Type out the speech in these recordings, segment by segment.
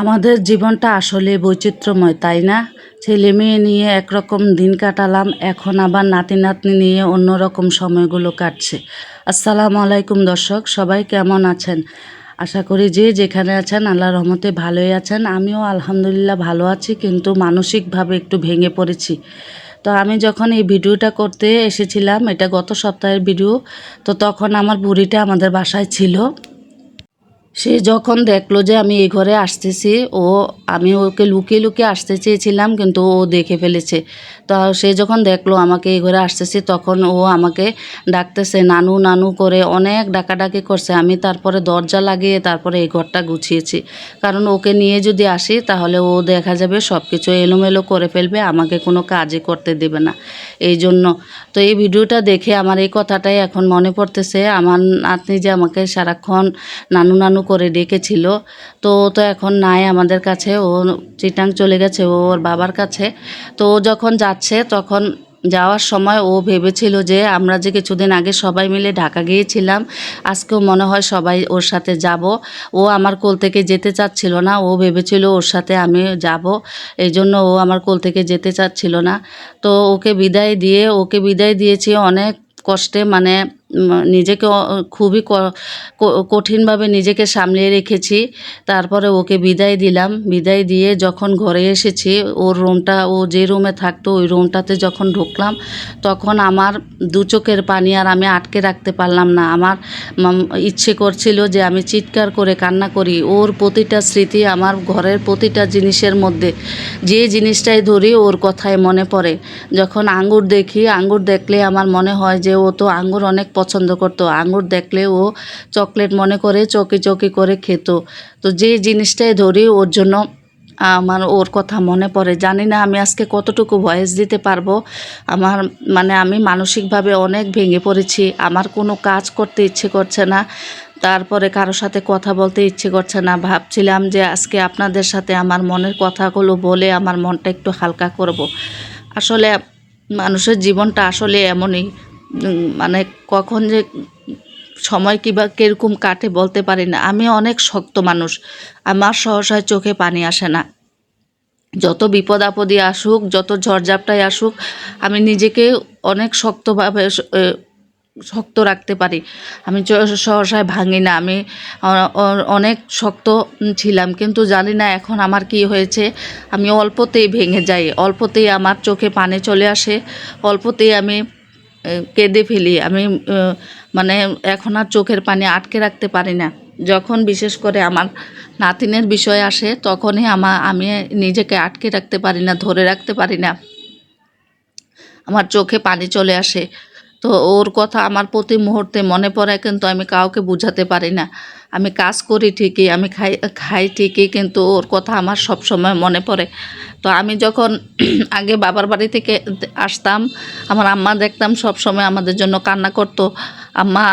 আমাদের জীবনটা আসলে বৈচিত্র্যময়, তাই না? ছেলে মেয়ে নিয়ে একরকম দিন কাটালাম, এখন আবার নাতি নাতনি নিয়ে অন্যরকম সময়গুলো কাটছে। আসসালামু আলাইকুম দর্শক, সবাই কেমন আছেন? আশা করি যে যেখানে আছেন, আল্লাহ রহমতে ভালোই আছেন। আমিও আলহামদুলিল্লাহ ভালো আছি, কিন্তু মানসিকভাবে একটু ভেঙে পড়েছি। তো আমি যখন এই ভিডিওটা করতে এসেছিলাম, এটা গত সপ্তাহের ভিডিও, তো তখন আমার বুড়িটা আমাদের বাসায় ছিল। সে যখন দেখল যে আমি এই ঘরে আসতেছি, ও, আমি ওকে লুকিয়ে লুকিয়ে আসতে চেয়েছিলাম, কিন্তু ও দেখে ফেলেছে। তো সে যখন দেখল আমাকে এই ঘরে আসতেছি, তখন ও আমাকে ডাকতেছে, নানু নানু করে অনেক ডাকাডাকি করছে। আমি তারপরে দরজা লাগিয়ে তারপরে এই ঘরটা গুছিয়েছি। কারণ ওকে নিয়ে যদি আসি, তাহলে ও দেখা যাবে সব কিছু এলোমেলো করে ফেলবে, আমাকে কোনো কাজই করতে দেবে না। এই জন্য। তো এই ভিডিওটা দেখে আমার এই কথাটাই এখন মনে পড়তেছে। আমার নাতনি যে আমাকে সারাক্ষণ, নানু নানু করে ডেকেছিল। তো ও তো এখন নাই আমাদের কাছে। ও চিটাং চলে গেছে ওর বাবার কাছে। তো ও যখন যাচ্ছে, তখন যাওয়ার সময় ও ভেবেছিল যে আমরা যে কিছুদিন আগে সবাই মিলে ঢাকা গিয়েছিলাম, আজকেও মনে হয় সবাই ওর সাথে যাব। ও আমার কোল থেকে যেতে চাচ্ছিল না, ও ভেবেছিল ওর সাথে আমি যাব, এই জন্য ও আমার কোল থেকে যেতে চাচ্ছিল না। তো ওকে বিদায় দিয়ে, ওকে বিদায় দিয়েছি অনেক কষ্টে মানে নিজেকে খুবই কঠিনভাবে নিজেকে সামলিয়ে রেখেছি। তারপরে ওকে বিদায় দিলাম। বিদায় দিয়ে যখন ঘরে এসেছি, ওর রুমটা, ও যে রুমে থাকতো, ওই রুমটাতে যখন ঢুকলাম, তখন আমার দু চোখের পানি আর আমি আটকে রাখতে পারলাম না। আমার ইচ্ছে করছিল যে আমি চিৎকার করে কান্না করি। ওর প্রতিটা স্মৃতি আমার ঘরের প্রতিটা জিনিসের মধ্যে, যে জিনিসটাই ধরি ওর কথায় মনে পড়ে। যখন আঙ্গুর দেখি, আঙ্গুর দেখলে আমার মনে হয় যে ও তো আঙ্গুর অনেক পছন্দ করতো। আঙুর দেখলে ও চকলেট মনে করে চকি চকি করে খেত। তো যে জিনিসটাই ধরি ওর জন্য আমার ওর কথা মনে পড়ে। জানি না আমি আজকে কতটুকু ভয়েস দিতে পারব। আমার মানে আমি মানসিকভাবে অনেক ভেঙে পড়েছি। আমার কোনো কাজ করতে ইচ্ছে করছে না। তারপরে কারোর সাথে কথা বলতে ইচ্ছে করছে না। ভাবছিলাম যে আজকে আপনাদের সাথে আমার মনের কথাগুলো বলে আমার মনটা একটু হালকা করব। আসলে মানুষের জীবনটা আসলে এমনই। মানে কখন যে সময় কিবা কীরকম কাটে বলতে পারি না। আমি অনেক শক্ত মানুষ। আমার সহসায় চোখে পানি আসে না। যত বিপদ আপদই আসুক, যত ঝড়ঝাপটাই আসুক, আমি নিজেকে অনেক শক্তভাবে শক্ত রাখতে পারি। আমি সহসায় ভাঙি না। আমি অনেক শক্ত ছিলাম, কিন্তু জানি না এখন আমার কি হয়েছে। আমি অল্পতেই ভেঙে যাই। অল্পতেই আমার চোখে পানি চলে আসে। অল্পতেই আমি কেঁদে ফেলি। আমি মানে এখন আর চোখের পানি আটকে রাখতে পারি না। যখন বিশেষ করে আমার নাতিনের বিষয় আসে, তখনই আমা, আমি নিজেকে আটকে রাখতে পারি না, ধরে রাখতে পারি না। আমার চোখে পানি চলে আসে। তো ওর কথা আমার প্রতি মুহূর্তে মনে পড়ে, কিন্তু আমি কাউকে বুঝাতে পারি না। আমি কাজ করি ঠিকই, আমি খাই খাই ঠিকই, কিন্তু ওর কথা আমার সব সময় মনে পড়ে। তো আমি যখন আগে বাবার বাড়ি থেকে আসতাম, আমার আম্মা দেখতাম সব সময় আমাদের জন্য কান্না করতো। আম্মা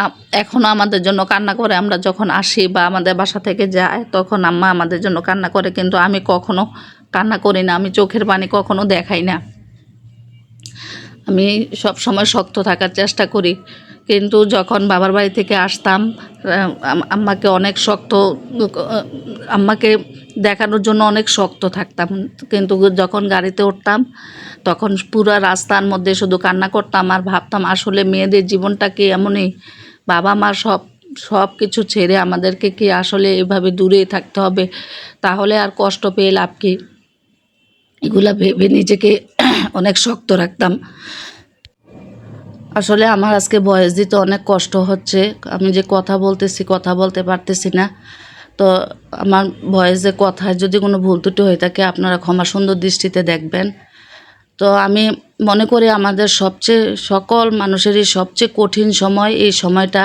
এখনও আমাদের জন্য কান্না করে, আমরা যখন আসি বা আমাদের বাসা থেকে যায়, তখন আম্মা আমাদের জন্য কান্না করে, কিন্তু আমি কখনো কান্না করি না, আমি চোখের পানি কখনো দেখাই না। আমি সব সময় শক্ত থাকার চেষ্টা করি। কিন্তু যখন বাবার বাড়ি থেকে আসতাম আম্মাকে অনেক শক্ত আম্মাকে দেখানোর জন্য অনেক শক্ত থাকতাম। কিন্তু যখন গাড়িতে উঠতাম, তখন পুরো রাস্তার মধ্যে শুধু কান্না করতাম আর ভাবতাম, আসলে মেয়েদের জীবনটা কি এমনই? বাবা, মা সব সব কিছু ছেড়ে আমাদেরকে কি আসলে এভাবে দূরে থাকতে হবে? তাহলে আর কষ্ট পেয়ে লাভ কি? এগুলা ভেবে নিজেকে অনেক শক্ত রাখতাম। আসলে আমার আজকে বয়স দিতে অনেক কষ্ট হচ্ছে। আমি যে কথা বলতেছি, কথা বলতে পারতেছি না। তো আমার ভয়েসে কথায় যদি কোনো ভুল ত্রুটি হয়ে থাকে, আপনারা ক্ষমা সুন্দর দৃষ্টিতে দেখবেন। তো আমি মনে করি আমাদের সবচেয়ে, সকল মানুষেরই সবচেয়ে কঠিন সময় এই সময়টা।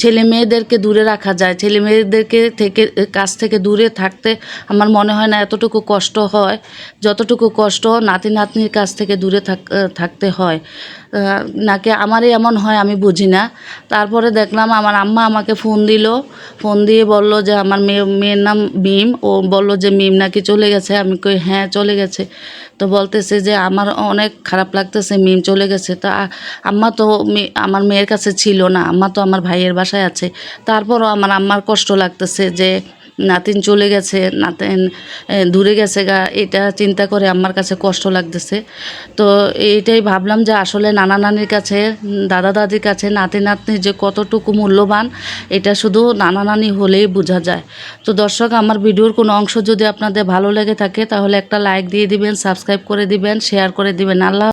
ছেলে মেয়েদেরকে দূরে রাখা যায়। ছেলে মেয়েদেরকে থেকে, কাছ থেকে দূরে থাকতে আমার মনে হয় না এতটুকু কষ্ট হয়। যতটুকু কষ্ট নাতি নাতনির কাছ থেকে দূরে থাক থাকতে হয়। নাকি আমারই এমন হয় আমি বুঝি না। তারপরে দেখলাম আমার আম্মা আমাকে ফোন দিল। ফোন দিয়ে বলল যে আমার মেয়ে, মেয়ের নাম মিম ও বলল যে মিম নাকি চলে গেছে? আমি কই হ্যাঁ চলে গেছে। তো বলতেছে যে আমার অনেক খারাপ লাগতেছে, মিম চলে গেছে। তা আম্মা তো আমার মেয়ের কাছে ছিল না, আম্মা তো আমার ভাইয়ের বাসায় আছে। তারপরও আমার আম্মার কষ্ট লাগতেছে যে নাতিন চলে গেছে, নাতিন দূরে গেছে গা, এটা চিন্তা করে আমার কাছে কষ্ট লাগতেছে। তো এইটাই ভাবলাম যে আসলে নানা নানির কাছে, দাদা দাদির কাছে, নাতি নাতনি যে কতটুকু মূল্যবান, এটা শুধু নানা নানি হলেই বোঝা যায়। তো দর্শক, আমার ভিডিওর কোনো অংশ যদি আপনাদের ভালো লেগে থাকে, তাহলে একটা লাইক দিয়ে দিবেন, সাবস্ক্রাইব করে দিবেন, শেয়ার করে দিবেন। আল্লাহ